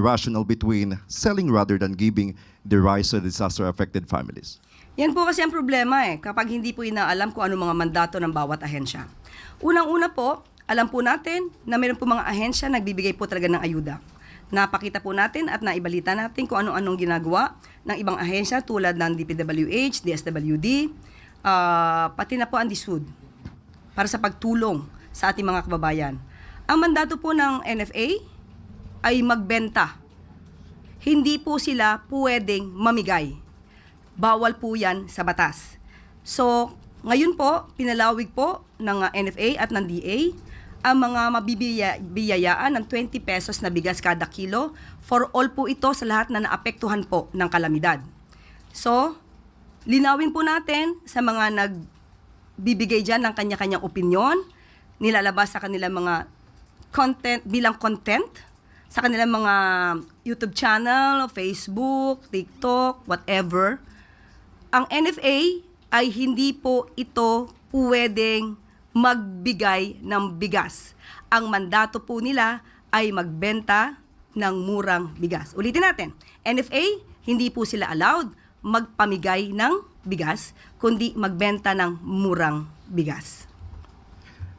rational between selling rather than giving the rice to disaster-affected families? Yan po kasi ang problema eh, kapag hindi po inaalam kung ano mga mandato ng bawat ahensya. Unang-una po, alam po natin na meron po mga ahensya nagbibigay po talaga ng ayuda. Napakita po natin at naibalita natin kung ano-anong ginagawa ng ibang ahensya tulad ng DPWH, DSWD, ah, pati na po ang DSUD para sa pagtulong sa ating mga kababayan. Ang mandato po ng NFA ay magbenta. Hindi po sila pwedeng mamigay. Bawal po yan sa batas. So, ngayon po, pinalawig po ng uh, NFA at ng DA ang mga mabibiyayaan ng 20 pesos na bigas kada kilo for all po ito sa lahat na naapektuhan po ng kalamidad. So, linawin po natin sa mga nagbibigay dyan ng kanya-kanyang opinion, nilalabas sa kanilang mga content bilang content sa kanilang mga YouTube channel, Facebook, TikTok, whatever. Ang NFA ay hindi po ito pwedeng magbigay ng bigas. Ang mandato po nila ay magbenta ng murang bigas. Ulitin natin, NFA, hindi po sila allowed magpamigay ng bigas, kundi magbenta ng murang bigas.